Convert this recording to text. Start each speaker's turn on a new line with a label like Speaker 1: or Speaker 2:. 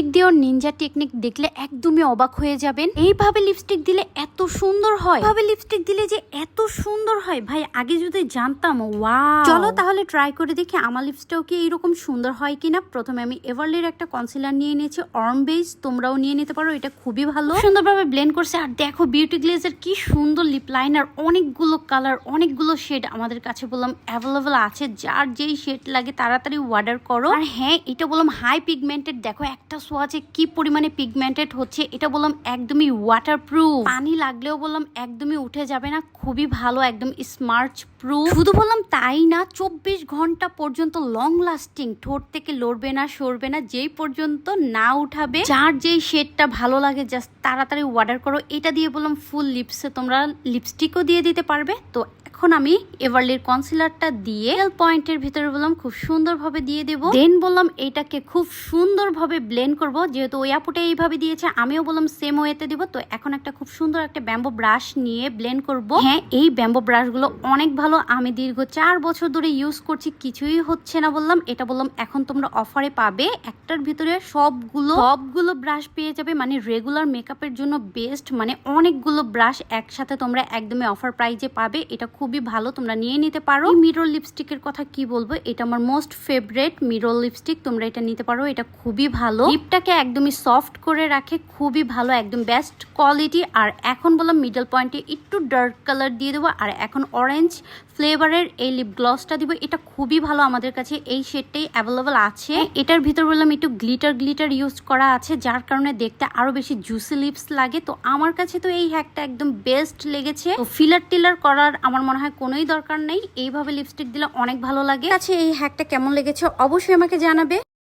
Speaker 1: Lipstick দিয়েও Ninja technique দেখলে একদমই অবাক হয়ে যাবেন। এইভাবে লিপস্টিক দিলে এত সুন্দর হয়। এইভাবে লিপস্টিক দিলে যে এত সুন্দর হয়। ভাই আগে যদি জানতাম ওয়া চলো তাহলে ট্রাই করে দেখি আমার লিপস্টিকও কি এইরকম সুন্দর হয় কিনা। প্রথমে আমি এভারলির একটা কনসিলার নিয়ে নিয়েছি অর্ম বেস তোমরাও নিয়ে নিতে পারো এটা খুবই ভালো। সুন্দরভাবে ব্লেন্ড করছে আর দেখো বিউটি গ্লেজের কি সুন্দর লিপ লাইনার অনেকগুলো কালার অনেকগুলো শেড আমাদের কাছে বললাম অ্যাভেলেবল আছে। যার যেই শেড লাগে তাড়াতাড়ি অর্ডার করো। আর হ্যাঁ এটা বললাম হাই পিগমেন্টেড দেখো একটা সোয়াচে কি পরিমাণে পিগমেন্টেড হচ্ছে? এটা বললাম একদমই ওয়াটার প্রুফ পানি লাগলেও বললাম একদমই উঠে যাবে না, খুবই ভালো, একদম স্মার্ট প্রুফ শুধু বললাম তাই না, চব্বিশ ঘণ্টা পর্যন্ত লং লাস্টিং ঠোঁট থেকে লড়বে না, সরবে না, যেই পর্যন্ত না উঠাবে, যার যেই শেডটা ভালো লাগে জাস্ট তাড়াতাড়ি অর্ডার করো। এটা দিয়ে বললাম ফুল লিপসে তোমরা লিপস্টিকও দিয়ে দিতে পারবে। তো এখন আমি এভারলির কনসিলারটা দিয়ে নেল পয়েন্টের ভিতরে বললাম, খুব সুন্দরভাবে দিয়ে দেবো। দেন বললাম এটাকে খুব সুন্দরভাবে ব্লেন্ড করব। যেহেতু ওই আপুটা এইভাবে দিয়েছে, আমিও বললাম সেম ওয়েতে দিব। তো এখন একটা খুব সুন্দর একটা ব্যাম্বো ব্রাশ নিয়ে ব্লেন্ড করব। হ্যাঁ এই ব্যাম্বো ব্রাশগুলো অনেক ভালো। আমি দীর্ঘ চার বছর ধরে ইউজ করছি, কিছুই হচ্ছে না বললাম। এটা বললাম, এখন তোমরা অফারে পাবে। একটার ভিতরে সবগুলো সবগুলো ব্রাশ পেয়ে যাবে। মানে রেগুলার মেকআপের জন্য বেস্ট মানে অনেকগুলো ব্রাশ একসাথে তোমরা একদমই অফার প্রাইজে পাবে। এটা খুবই ভালো, তোমরা নিয়ে নিতে পারো। মিরর লিপস্টিকের কথা কি বলব? এটা আমার মোস্ট ফেভারেট মিরর লিপস্টিক তোমরা এটা নিতে পারো, এটা খুবই ভালো। লিপটাকে একদমই সফট করে রাখে, খুবই ভালো, একদম বেস্ট কোয়ালিটি আর এখন বললাম মিডল পয়েন্টে একটু ডার্ক কালার দিয়ে দেবো, আর এখন অরেঞ্জ ফ্লেভারের এই লিপ গ্লসটা দিব। এটা খুবই ভালো আমাদের কাছে, এই শেডটাই অ্যাভেলেবল আছে। এটার ভিতর বললাম একটু গ্লিটার গ্লিটার ইউজ করা আছে, যার কারণে দেখতে আরও বেশি জুসি লিপস লাগে। তো আমার কাছে তো এই হ্যাকটা একদম বেস্ট লেগেছে। তো ফিলার টিলার করার আমার মনে হয় কোনোই দরকার নেই। এইভাবে লিপস্টিক দিলে অনেক ভালো লাগে। আছে, এই হ্যাকটা কেমন লেগেছে অবশ্যই আমাকে জানাবে।